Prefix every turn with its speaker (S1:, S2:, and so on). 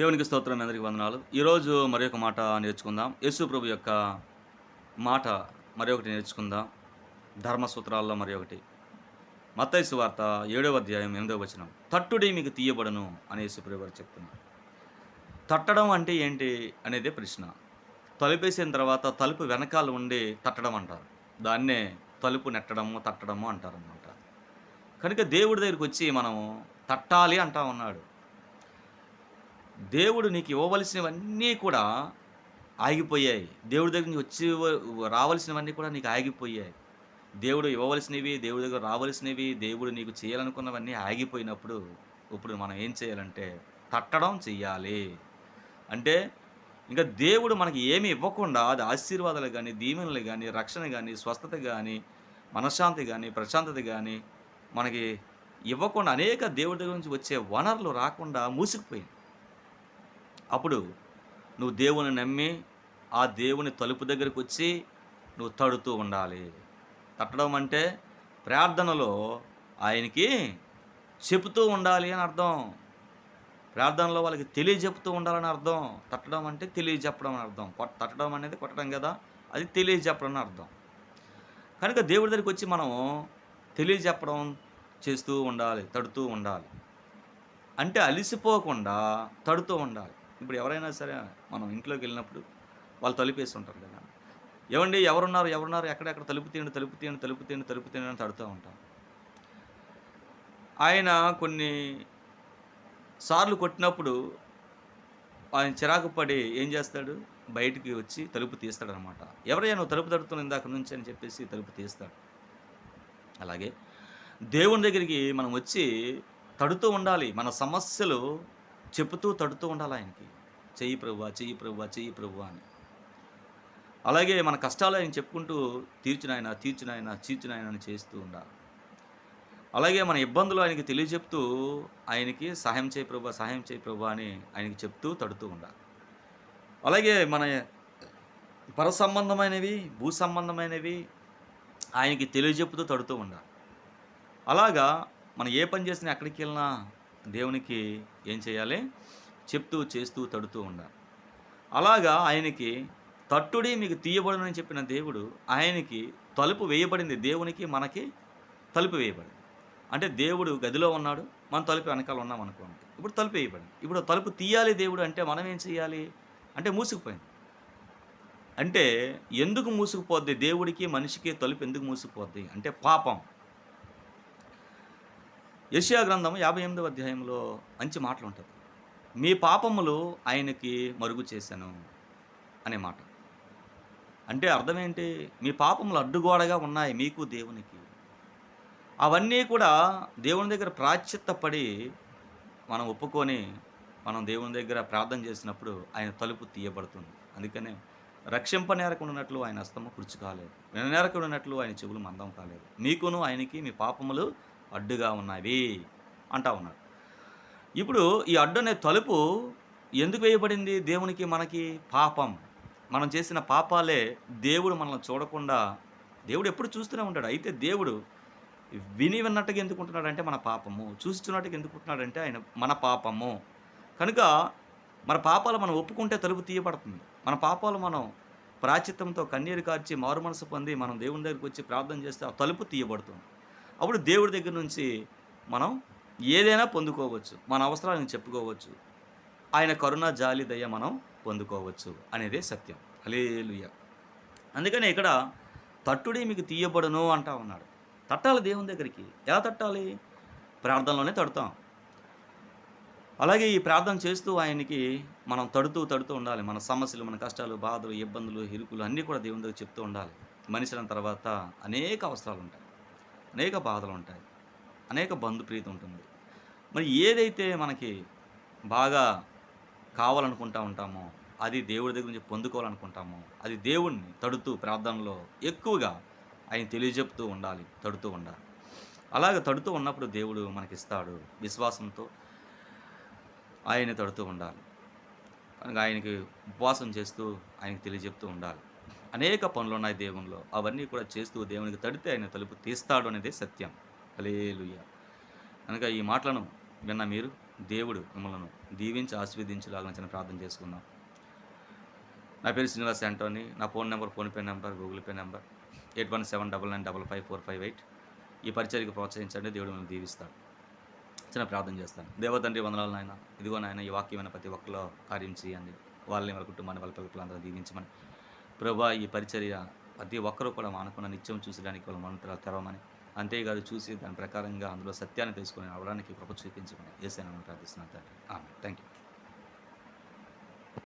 S1: దేవునికి స్తోత్రం మీ అందరికీ వందనాలు. ఈరోజు మరి ఒక మాట నేర్చుకుందాం. యేసు ప్రభు యొక్క మాట మరి ఒకటి నేర్చుకుందాం. ధర్మసూత్రాల్లో మరి ఒకటి. మత్తైసు వార్త ఏడవ అధ్యాయం ఎనిమిదవ వచనం. తట్టుడి మీకు తీయబడను అని యేసు ప్రభు గారు చెప్తున్నారు. తట్టడం అంటే ఏంటి అనేదే ప్రశ్న. తలుపేసిన తర్వాత తలుపు వెనకాల ఉండి తట్టడం అంటారు. దాన్నే తలుపు నెట్టడము తట్టడము అంటారనమాట కనుక దేవుడి దగ్గరికి వచ్చి మనము తట్టాలి అంటా ఉన్నాడు. దేవుడు నీకు ఇవ్వవలసినవన్నీ కూడా ఆగిపోయాయి. దేవుడి దగ్గర నుంచి వచ్చి రావలసినవన్నీ కూడా నీకు ఆగిపోయాయి. దేవుడు ఇవ్వవలసినవి దేవుడి దగ్గర రావలసినవి దేవుడు నీకు చేయాలనుకున్నవన్నీ ఆగిపోయినప్పుడు ఇప్పుడు మనం ఏం చేయాలంటే తట్టడం చెయ్యాలి. అంటే ఇంకా దేవుడు మనకి ఏమి ఇవ్వకుండా అది ఆశీర్వాదాలు కానీ దీవెనలు కానీ రక్షణ కానీ స్వస్థత కానీ మనశ్శాంతి కానీ ప్రశాంతత కానీ మనకి ఇవ్వకుండా అనేక దేవుడి దగ్గర నుంచి వచ్చే వనరులు రాకుండా మూసుకుపోయింది. అప్పుడు నువ్వు దేవుని నమ్మి ఆ దేవుని తలుపు దగ్గరికి వచ్చి నువ్వు తడుతూ ఉండాలి. తట్టడం అంటే ప్రార్థనలో ఆయనకి చెబుతూ ఉండాలి అని అర్థం. ప్రార్థనలో వాళ్ళకి తెలియజెప్తూ ఉండాలని అర్థం. తట్టడం అంటే తెలియజెప్పడం అని అర్థం. కొట్ తట్టడం అనేది కొట్టడం కదా అది తెలియజెప్పడం అని అర్థం. కనుక దేవుడి దగ్గరికి వచ్చి మనం తెలియజెప్పడం చేస్తూ ఉండాలి తడుతూ ఉండాలి. అంటే అలిసిపోకుండా తడుతూ ఉండాలి. ఇప్పుడు ఎవరైనా సరే మనం ఇంట్లోకి వెళ్ళినప్పుడు వాళ్ళు తలుపేసి ఉంటారు కదా. ఏమండి ఎవరున్నారు? ఎవరున్నారు? ఎక్కడెక్కడ తలుపు తీయండి తలుపు తీయండి తలుపు తీయండి తలుపు తీయండి అని తడుతూ ఉంటాం. ఆయన కొన్ని సార్లు కొట్టినప్పుడు ఆయన చిరాకు పడి ఏం చేస్తాడు? బయటికి వచ్చి తలుపు తీస్తాడనమాట. ఎవరైనా నువ్వు తలుపు తడుతున్నా ఇందాక నుంచి అని చెప్పేసి తలుపు తీస్తాడు. అలాగే దేవుని దగ్గరికి మనం వచ్చి తడుతూ ఉండాలి. మన సమస్యలు చెబుతూ తడుతూ ఉండాలి ఆయనకి? చెయ్యి ప్రభువా చెయ్యి ప్రభువా చెయ్యి ప్రభువా అని. అలాగే మన కష్టాలు ఆయన చెప్పుకుంటూ తీర్చినాయన తీర్చినాయన తీర్చినాయన అని చేస్తూ ఉండాలి. అలాగే మన ఇబ్బందులు ఆయనకి తెలియజెప్తూ ఆయనకి సహాయం చేయి ప్రభా సహాయం చేయి ప్రభా అని ఆయనకి చెప్తూ తడుతూ ఉండాలి. అలాగే మన పర సంబంధమైనవి భూ సంబంధమైనవి ఆయనకి తెలియజెప్పుతూ తడుతూ ఉండాలి. అలాగా మనం ఏ పని చేసినా ఎక్కడికి వెళ్ళినా దేవునికి ఏం చేయాలి? చెప్తూ చేస్తూ తడుతూ ఉండాలి. అలాగా ఆయనకి తట్టుడి మీకు తీయబడునని చెప్పిన దేవుడు ఆయనకి తలుపు వేయబడింది దేవునికి మనకి తలుపు వేయబడింది. అంటే దేవుడు గదిలో ఉన్నాడు మన తలుపు వెనకాల ఉన్నాం అనుకోండి. ఇప్పుడు తలుపు వేయబడింది. ఇప్పుడు తలుపు తీయాలి దేవుడు అంటే మనం ఏం చేయాలి? అంటే మూసుకుపోయింది. అంటే ఎందుకు మూసుకుపోద్ది? దేవుడికి మనిషికి తలుపు ఎందుకు మూసుకుపోద్ది? అంటే పాపం. యెషయా గ్రంథం యాభై ఎనిమిదవ అధ్యాయంలో మంచి మాటలు ఉంటుంది మీ పాపములు ఆయనకి మరుగు చేశాను అనే మాట. అంటే అర్థం ఏంటి మీ పాపములు అడ్డుగోడగా ఉన్నాయి మీకు దేవునికి. అవన్నీ కూడా దేవుని దగ్గర ప్రాచ్యత్తపడి మనం ఒప్పుకొని మనం దేవుని దగ్గర ప్రార్థన చేసినప్పుడు ఆయన తలుపు తీయబడుతుంది. అందుకనే రక్షింపనేరకుండానట్లు ఆయన హస్తము కుర్చీ కాలేదు. విననేరకుండానట్లు ఆయన చెవులు మందం కాలేదు. మీకును ఆయనకి మీ పాపములు అడ్డుగా ఉన్నవి అంటా ఉన్నాడు. ఇప్పుడు ఈ అడ్డు అనే తలుపు ఎందుకు వేయబడింది దేవునికి మనకి? పాపం. మనం చేసిన పాపాలే దేవుడు మనల్ని చూడకుండా దేవుడు ఎప్పుడు చూస్తూనే ఉంటాడు. అయితే దేవుడు విని విన్నట్టుగా ఎందుకుంటున్నాడంటే మన పాపము. చూస్తున్నట్టుగా ఎందుకుంటున్నాడంటే ఆయన మన పాపము. కనుక మన పాపాలు మనం ఒప్పుకుంటే తలుపు తీయబడుతుంది. మన పాపాలు మనం ప్రాచిత్తంతో కన్నీరు కార్చి మారు మనసు పొంది మనం దేవుని దగ్గరికి వచ్చి ప్రార్థన చేస్తే ఆ తలుపు తీయబడుతుంది. అప్పుడు దేవుడి దగ్గర నుంచి మనం ఏదైనా పొందుకోవచ్చు. మన అవసరాలను చెప్పుకోవచ్చు. ఆయన కరుణ జాలి దయ మనం పొందుకోవచ్చు అనేదే సత్యం. అలేలుయ అందుకని ఇక్కడ తట్టుడి మీకు తీయబడను అంటా ఉన్నాడు. తట్టాలి దేవుని దగ్గరికి. ఎలా తట్టాలి? ప్రార్థనలోనే తడతాం. అలాగే ఈ ప్రార్థన చేస్తూ ఆయనకి మనం తడుతూ తడుతూ ఉండాలి. మన సమస్యలు మన కష్టాలు బాధలు ఇబ్బందులు ఇరుకులు అన్నీ కూడా దేవుని దగ్గర చెప్తూ ఉండాలి. మనిషిన తర్వాత అనేక అవసరాలు ఉంటాయి. అనేక బాధలు ఉంటాయి. అనేక బంధుప్రీతి ఉంటుంది మరి ఏదైతే మనకి బాగా కావాలనుకుంటా ఉంటామో అది దేవుడి దగ్గర నుంచి పొందుకోవాలనుకుంటామో అది దేవుణ్ణి తడుతూ ప్రార్థనలో ఎక్కువగా ఆయన తెలియజెప్తూ ఉండాలి తడుతూ ఉండాలి. అలాగ తడుతూ ఉన్నప్పుడు దేవుడు మనకిస్తాడు విశ్వాసంతో ఆయన తడుతూ ఉండాలి. కనుక ఆయనకి ఉపవాసం చేస్తూ ఆయనకి తెలియజెప్తూ ఉండాలి. అనేక పనులు ఉన్నాయి దేవునిలో. అవన్నీ కూడా చేస్తూ దేవునికి తడితే ఆయన తలుపు తీస్తాడు అనేది సత్యం. అలేలుయ్య కనుక ఈ మాటలను విన్న మీరు దేవుడు మిమ్మల్ని దీవించి ఆశీర్వదించేలాగా చిన్న ప్రార్థన చేసుకుందాం. నా పేరు శ్రీనివాస్ యాంటోని. నా phone number PhonePe number Google Pay number eight one seven double nine double five four five eight. ఈ పరిచయకి ప్రోత్సహించండి దేవుడు మిమ్మల్ని దీవిస్తాడు. చిన్న ప్రార్థన చేస్తాను. దేవతండ్రి వందనాలు నాయన. ఇదిగో నాయన ఈ వాక్యమైన ప్రతి ఒక్కరిలో కార్యం చేయండి. వాళ్ళని వాళ్ళ కుటుంబాన్ని వాళ్ళ పిల్లలందరూ దీవించమని ప్రభా ఈ పరిచర్య ప్రతి ఒక్కరూ కూడా మానకుండా నిత్యం చూసడానికి వాళ్ళ మనతరాలు తెరవమని. అంతేకాదు చూసి దాని ప్రకారంగా అందులో సత్యాన్ని తెలుసుకొని అవడానికి కృప చూపించమని ఏసైనా ప్రార్థిస్తున్నాను తండ్రి. Thank you